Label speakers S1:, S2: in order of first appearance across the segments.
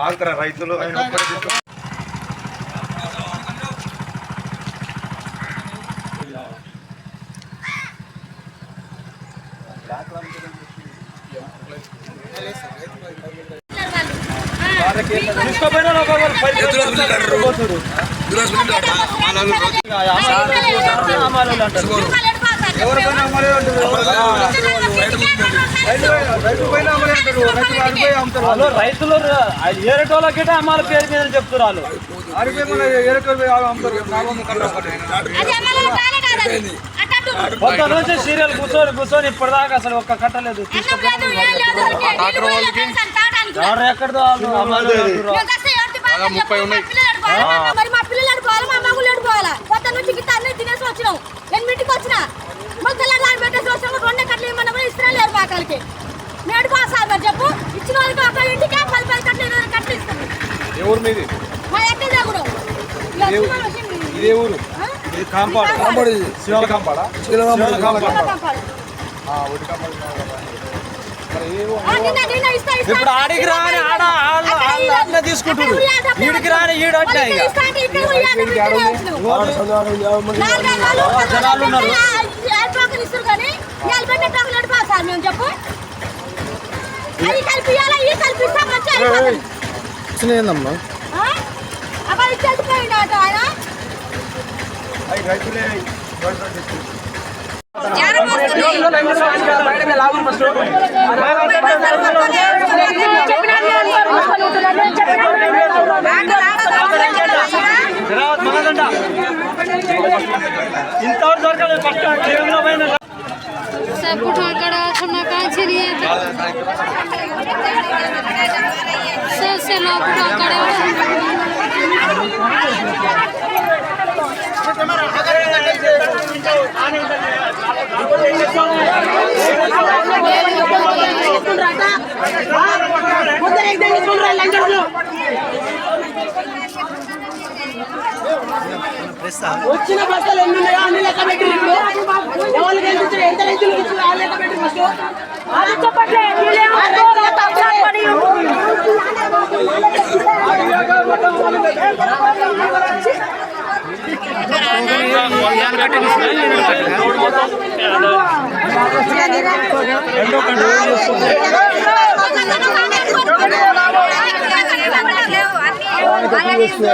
S1: ఆగుతారా రైతులు ఆయన రైతు పైన అంటారు.
S2: వాళ్ళు రైతులు ఏరేటోళ్ళకి అమ్మాల పేరు మీద వాళ్ళు.
S1: ఏరేటోళ్ళు
S2: నుంచి సీరియల్ కూర్చొని కూర్చొని ఇప్పటిదాకా అసలు ఒక్క కట్టలేదు ఎవరు ఎక్కడిదో వాళ్ళు అమ్మాయిలు అంటుర్రు.
S3: మరి మా పిల్లలు అడుకోవాలి మా మగులు అడుకోవాలా కొత్త నుంచి గిట్ట అన్ని తినేసి వచ్చినాం. ఎనిమిదింటికి వచ్చిన. మళ్ళీ ఇవ్వమన్నా కూడా ఇస్తున్నా లేరు పాకాలకి నేను అడుకోవాలి సార్ మరి చెప్పు. ఇచ్చిన వాళ్ళకి ఒక ఇంటికి పది పది కట్టలు ఇరవై కట్టలు
S1: మీది?
S3: మా ఎక్కడ దగ్గర
S1: ఇదే ఊరు. ఇది కాంపాడు. శివాల కాంపాడా? శివాల కాంపాడు. ఆ, ఒకటి కాంపాడు
S2: ఇప్పుడు ఆడికి రాని ఆడ అట్లా ఈడికి రాని ఈడు జనాలు ఉన్నారు.
S3: సార్ మేము చెప్పు. అది కలిపియాలా? ఈ కల్పిస్తాం వచ్చి అయిపోతుంది.
S1: ఏందమ్మా?
S3: అక్కడ ఇచ్చి వెళ్ళిపోయిండు ఆటో ఆయన.
S2: ఇంతవరకు దొరకలేదు. ఫస్ట్ కేవలం
S4: पुठाकड़ा छुनका छिड़िए सबसे ना पुठाकड़ा
S5: వచ్చిన బస్తాలు ఎన్ని ఉన్నాయో అన్ని లెక్క పెట్టి ఇప్పుడు. ఎవరికి ఎంత ఇచ్చారు ఆ లెక్క పెట్టి ఫస్ట్.
S3: ಕಾಯಿಲ್ಲ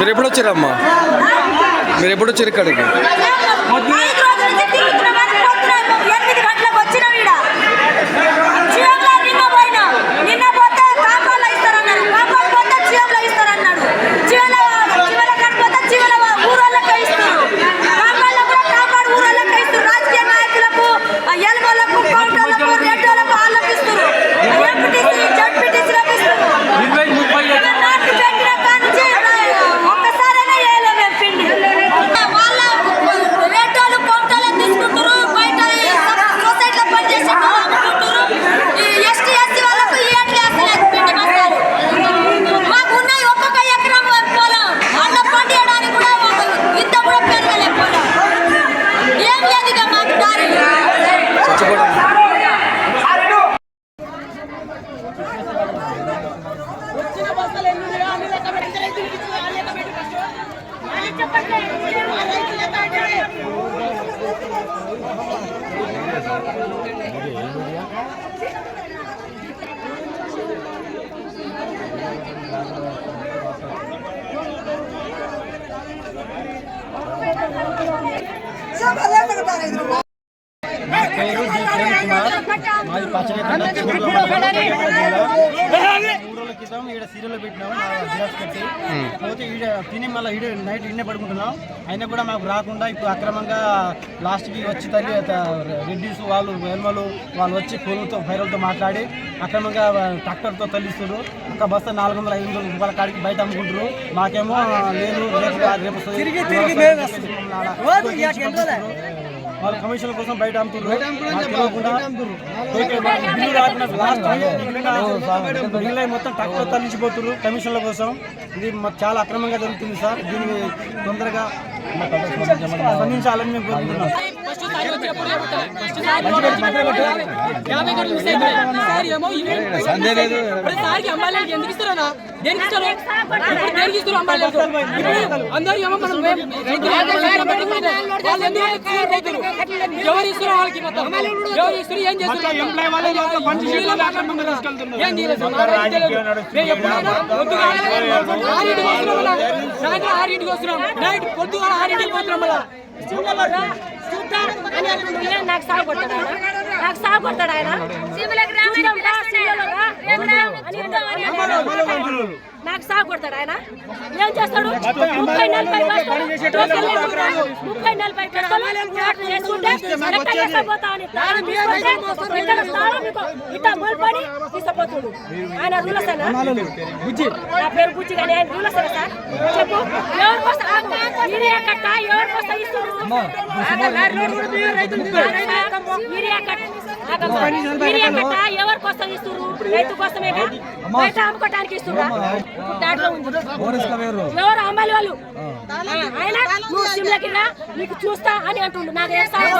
S1: మీరు ఎప్పుడు వచ్చారమ్మా మీరు ఎప్పుడు వచ్చారు ఇక్కడికి
S3: ఐదు రోజుల నుంచి తిరుగుతున్నాం కానీ పొద్దున ఎనిమిది గంటలకు
S5: వచ్చిన బస్తాలు ఎన్ని ఉన్నాయో అన్ని లెక్క పెట్టి ఎంత రైతులకు ఇచ్చిన ఆ లెక్క పెట్టి ఫస్ట్. ఆ రైతు లెక్క పెట్టండి.
S2: పేరు జి ప్రేమ్ కుమార్ మాది మూడు రోజుల క్రితం ఈడ సీరియల్ పెట్టినాం జిరాక్స్ పెట్టి పోతే ఈడ తిని మళ్ళీ ఈడ నైట్ ఇన్నే పడుకుంటున్నాం అయినా కూడా మాకు రాకుండా ఇప్పుడు అక్రమంగా లాస్ట్కి వచ్చి తల్లి త- రెడ్డిస్ వాళ్ళు వెల్మలు వాళ్ళు వచ్చి ఫోన్లతో ఫైరల్తో మాట్లాడి అక్రమంగా ట్రాక్టర్తో తల్లిస్తారు ఒక బస్తా నాలుగు వందల ఐదు వందల రూపాయల కాడికి బయట అమ్ముకుంటారు మాకేమో లేదు రేపు రేపు వాళ్ళు కమిషన్ కోసం బయట అమ్ముతున్నారు మొత్తం ట్రాక్టర్ తరలించిపోతున్నారు కమిషన్ల కోసం. ఇది చాలా అక్రమంగా జరుగుతుంది సార్. దీన్ని తొందరగా స్పందించాలని మేము కోరుకుంటున్నాం
S6: సారి ఏమో ఎందుకు ఇస్తారన్నా దేనికి ఇస్తారు దేనికి ఇస్తారు అందరూ ఏమో మనం ఎవరు ఇస్తారు వాళ్ళకి మొత్తం ఎవరు ఇస్తారు ఏం ఏం చేయలేదు సార్, నాకు రైతు తెలియదు. మేము ఎప్పుడైనా పొద్దుగా ఆరింటికి వస్తున్నాం. నైట్ పొద్దుగా ఆరింటికి పోతున్నాం మళ్ళా.
S3: నాకు సాగు కొడతాడు ఆయన? నాకు సాగు కొడతాడు ఆయన? నాకు సాగు కొడతాడు ఆయన. ఏం చేస్తాడు? ముప్పై నలభై. ముప్పై నలభై మీకు ఇట్లా మొలపడి తీసుకుపోతుడు ఆయన రూలస్ అన్న నా పేరు బుజ్జి. కానీ ఆయన రూలస్ అన్న సార్? చెప్పు. ఎవరి కోసం మీరే కట్ట ఎవరి కోసం ఇస్తున్నారు మీరే కట్ట ఎవరి కోసం ఇస్తున్నారు రైతు కోసమే బయట అమ్ముకోవడానికి ఇస్తున్నారు ఇప్పుడు దాంట్లో ఉంది. ఎవరు అమ్మాయి వాళ్ళు? ఆయన నువ్వు సిమ్లకి నీకు చూస్తా అని అంటుండు. నాకు ఏం సాగు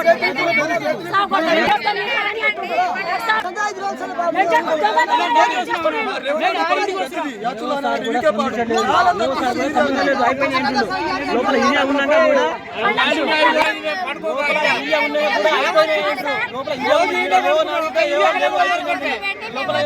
S2: లోపల ఇండియా ఉన్నాక కూడా లోపల